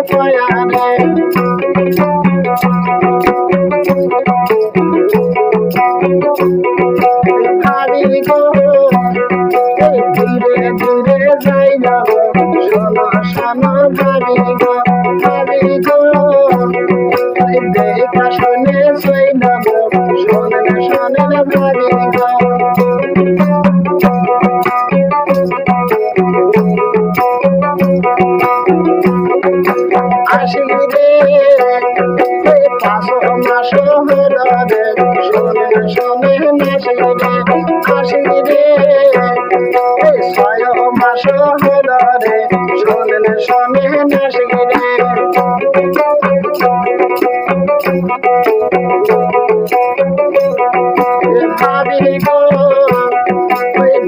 এই ধীরে ধীরে যাই না শোনো শোনো ভাবি গো ভাবি গো দেখা শুনে সই না শোনেন শোনেন ভাবি নাসি রে আসি রে এই ছয় মাস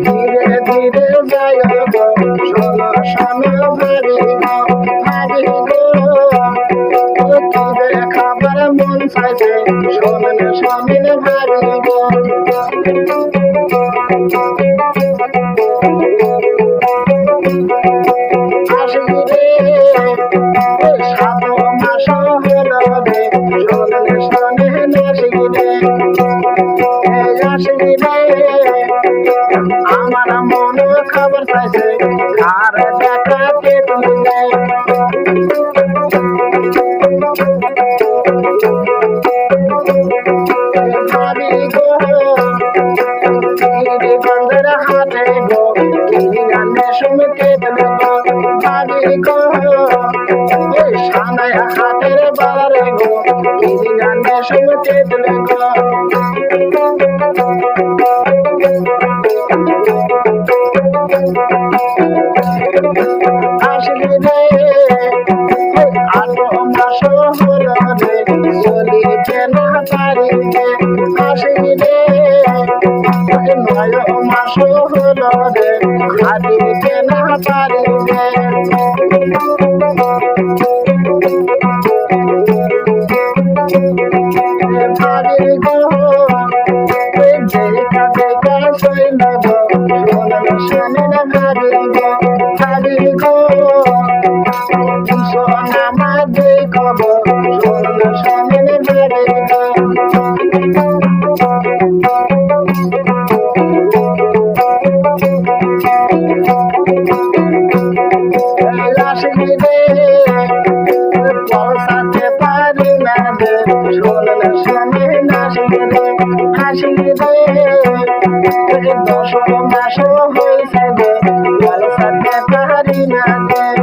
ধীরে ধীরে গো শোনো শোনো ভাবি গো ভাবি গো ও তোরে খাবার মন চাইছে শোনেন শোনেন ভাবি আমার মন খবর চাইছে আর গো ওই সানায় হাতের বারে গো কিরি গানে শুনতে দিলে গো। আসলি রে আটো মাস হলো রে চলিতে না পারি আসলি রে নয় মাস হলো রে হাসি রে দশ মাস হয়েছে রে পৌঁছাতে পারি না রে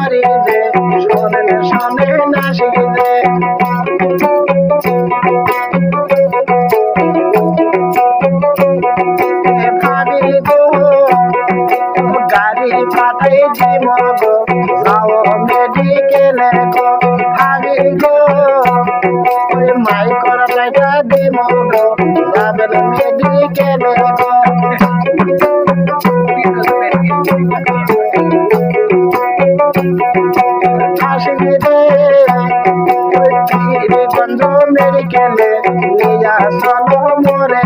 গো ওই মাই করা লাইটা দে মগো যাবেন মেডিকেল গো আসবি রে ওই পীর গঞ্জ মেডিকেলে নিয়া চলো মোরে